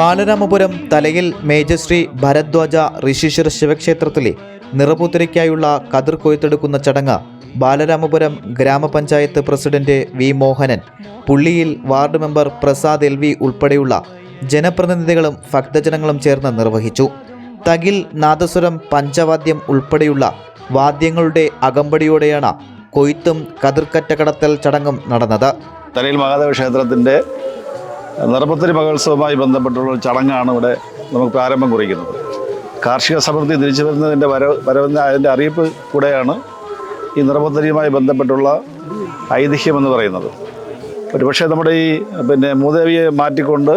ബാലരാമപുരം തലയിൽ മേജശ്രീ ഭരദ്വാജ ഋഷീശ്വര ശിവക്ഷേത്രത്തിലെ നിറപുത്തരിക്കായുള്ള കതിർ കൊയ്ത്തെടുക്കുന്ന ചടങ്ങ് ബാലരാമപുരം ഗ്രാമപഞ്ചായത്ത് president V Mohanan പുള്ളിയിൽ ward member Prasad L V ഉൾപ്പെടെയുള്ള ജനപ്രതിനിധികളും ഭക്തജനങ്ങളും ചേർന്ന് നിർവഹിച്ചു. തകിൽ നാദസ്വരം പഞ്ചവാദ്യം ഉൾപ്പെടെയുള്ള വാദ്യങ്ങളുടെ അകമ്പടിയോടെയാണ് കൊയ്ത്തും കതിർക്കറ്റ കടത്തൽ ചടങ്ങും നടന്നത്. തലയിൽ മഹാദേവ ക്ഷേത്രത്തിന്റെ നിറപുത്തരി മഹോത്സവവുമായി ബന്ധപ്പെട്ടുള്ള ചടങ്ങാണ് ഇവിടെ നമുക്ക് പ്രാരംഭം കുറിക്കുന്നത്. കാർഷിക സമൃദ്ധി തിരിച്ചു വരുന്നതിന്റെ വരവ് വരവെന്ന അതിന്റെ അറിയിപ്പ് കൂടെയാണ് ഈ നിറപുത്തരിയുമായി ബന്ധപ്പെട്ടുള്ള ഐതിഹ്യം എന്ന് പറയുന്നത്. ഒരുപക്ഷെ നമ്മുടെ ഈ പിന്നെ മൂദേവിയെ മാറ്റിക്കൊണ്ട്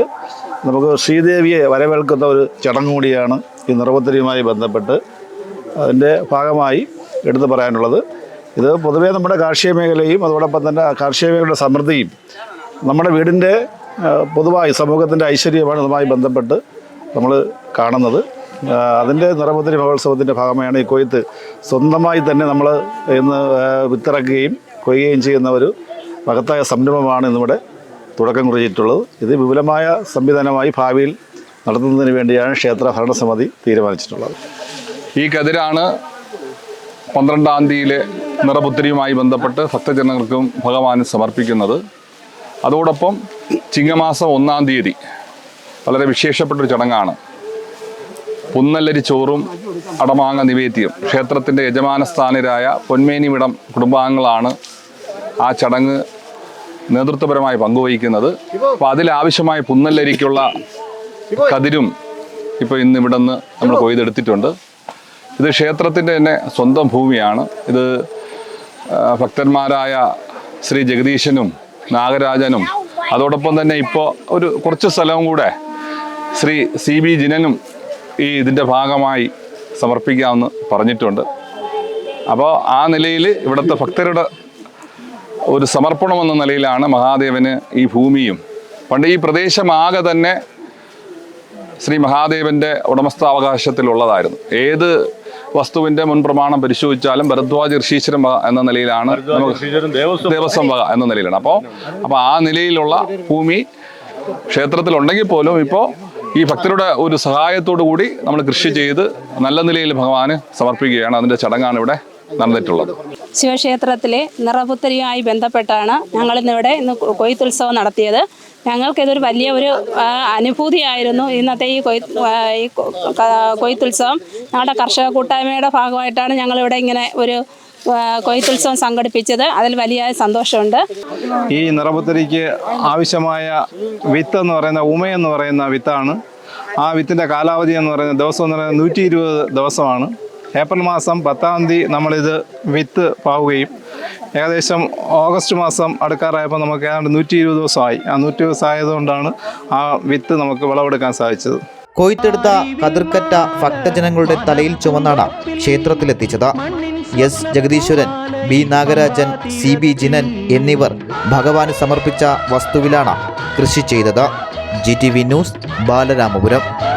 നമുക്ക് ശ്രീദേവിയെ വരവേൽക്കുന്ന ഒരു ചടങ്ങ് കൂടിയാണ് ഈ നിറപത്തിരിയുമായി ബന്ധപ്പെട്ട് അതിന്റെ ഭാഗമായി എടുത്തു പറയാനുള്ളത്. ഇത് പൊതുവേ നമ്മുടെ കാർഷിക മേഖലയും അതോടൊപ്പം തന്നെ കാർഷിക മേഖലയുടെ സമൃദ്ധിയും നമ്മുടെ വീടിന്റെ പൊതുവായി സമൂഹത്തിന്റെ ഐശ്വര്യമാണ് ബന്ധപ്പെട്ട് നമ്മൾ കാണുന്നത്. അതിന്റെ നിറപുത്തരി മഹോത്സവത്തിന്റെ ഭാഗമായാണ് ഈ കൊയ്ത്ത് സ്വന്തമായി തന്നെ നമ്മൾ ഇന്ന് വിത്തിറക്കുകയും കൊയ്യുകയും ചെയ്യുന്ന ഒരു മഹത്തായ സംരംഭമാണ് ഇന്നിവിടെ തുടക്കം കുറിച്ചിട്ടുള്ളത്. ഇത് വിപുലമായ സംവിധാനമായി ഭാവിയിൽ നടത്തുന്നതിന് വേണ്ടിയാണ് ക്ഷേത്ര ഭരണസമിതി തീരുമാനിച്ചിട്ടുള്ളത്. ഈ കതിരാണ് പന്ത്രണ്ടാം തീയതിയിലെ നിറപുത്തിരിയുമായി ബന്ധപ്പെട്ട് ഭക്തജനങ്ങൾക്കും ഭഗവാന് സമർപ്പിക്കുന്നത്. അതോടൊപ്പം ചിങ്ങമാസം ഒന്നാം തീയതി വളരെ വിശേഷപ്പെട്ടൊരു ചടങ്ങാണ്. പുന്നല്ലരി ചോറും അടമാങ്ങ നിവേദ്യം. ക്ഷേത്രത്തിന്റെ യജമാനസ്ഥാനരായ പൊന്മേനിവിടം കുടുംബാംഗങ്ങളാണ് ആ ചടങ്ങ് നേതൃത്വപരമായി പങ്കുവഹിക്കുന്നത്. അപ്പോൾ അതിലാവശ്യമായ പുന്നല്ലരിക്കുള്ള കതിരും ഇപ്പോൾ ഇന്ന് ഇവിടെ നിന്ന് നമ്മൾ കൊയ്തെടുത്തിട്ടുണ്ട്. ഇത് ക്ഷേത്രത്തിന്റെ തന്നെ സ്വന്തം ഭൂമിയാണ്. ഇത് ഭക്തന്മാരായ ശ്രീ ജഗദീശനും നാഗരാജനും. അതോടൊപ്പം തന്നെ ഇപ്പോൾ ഒരു കുറച്ച് സ്ഥലവും കൂടെ ശ്രീ സി ബി ജിനനും ഈ ഇതിന്റെ ഭാഗമായി സമർപ്പിക്കാമെന്ന് പറഞ്ഞിട്ടുണ്ട്. അപ്പോൾ ആ നിലയിൽ ഇവിടുത്തെ ഭക്തരുടെ ഒരു സമർപ്പണം എന്ന നിലയിലാണ് മഹാദേവന് ഈ ഭൂമിയും. പണ്ട് ഈ പ്രദേശമാകെ തന്നെ ശ്രീ മഹാദേവന്റെ ഉടമസ്ഥാവകാശത്തിലുള്ളതായിരുന്നു. ഏത് വസ്തുവിന്റെ മുൻ പ്രമാണം പരിശോധിച്ചാലും ഭരദ്വാജ് ഋഷീശ്വരം വക എന്ന നിലയിലാണ് ദേവസ്വം വക. എന്ന നിലയിലാണ്. അപ്പോൾ അപ്പോൾ ആ നിലയിലുള്ള ഭൂമി ക്ഷേത്രത്തിലുണ്ടെങ്കിൽ പോലും ഇപ്പോൾ ഈ ഭക്തരുടെ ഒരു സഹായത്തോടു കൂടി നമ്മൾ കൃഷി ചെയ്ത് നല്ല നിലയിൽ ഭഗവാന് സമർപ്പിക്കുകയാണ്. അതിന്റെ ചടങ്ങാണ് ഇവിടെ നടന്നിട്ടുള്ളത്. ശിവക്ഷേത്രത്തിലെ നിറപുത്തരിയുമായി ബന്ധപ്പെട്ടാണ് ഞങ്ങൾ ഇന്നിവിടെ ഇന്ന് കൊയ്ത്തുത്സവം നടത്തിയത്. ഞങ്ങൾക്കിതൊരു വലിയ ഒരു അനുഭൂതിയായിരുന്നു ഇന്നത്തെ ഈ കൊയ് ഈ കൊയ്ത്തുത്സവം. ഞങ്ങളുടെ കർഷക കൂട്ടായ്മയുടെ ഭാഗമായിട്ടാണ് ഞങ്ങളിവിടെ ഇങ്ങനെ ഒരു കൊയ്ത്തുത്സവം സംഘടിപ്പിച്ചത്. അതിൽ വലിയ സന്തോഷമുണ്ട്. ഈ നിറപുത്തരിക്ക് ആവശ്യമായ വിത്ത് എന്ന് പറയുന്ന ഉമയെന്ന് പറയുന്ന വിത്താണ്. ആ വിത്തിന്റെ കാലാവധി എന്ന് പറയുന്ന ദിവസം എന്ന് പറയുന്നത് നൂറ്റി ഇരുപത് ദിവസമാണ്. ഏപ്രിൽ മാസം പത്താം തീയതി നമ്മളിത് വിത്ത് പാവുകയും ഏകദേശം ഓഗസ്റ്റ് മാസം അടുക്കാറായപ്പോൾ നമുക്ക് ഏതാണ്ട് നൂറ്റി ഇരുപത് ദിവസമായി. ആ നൂറ്റി ദിവസം ആയതുകൊണ്ടാണ് ആ വിത്ത് നമുക്ക് വിളവെടുക്കാൻ സാധിച്ചത്. കൊയ്ത്തെടുത്ത കതിർക്കറ്റ ഭക്തജനങ്ങളുടെ തലയിൽ ചുമന്നാണ് ക്ഷേത്രത്തിലെത്തിച്ചത്. S. Jagadeeswaran B. Nagarajan C. B. Jinan എന്നിവർ ഭഗവാന് സമർപ്പിച്ച വസ്തുവിലാണ് കൃഷി ചെയ്തത്. G. T. V. News Balaramapuram.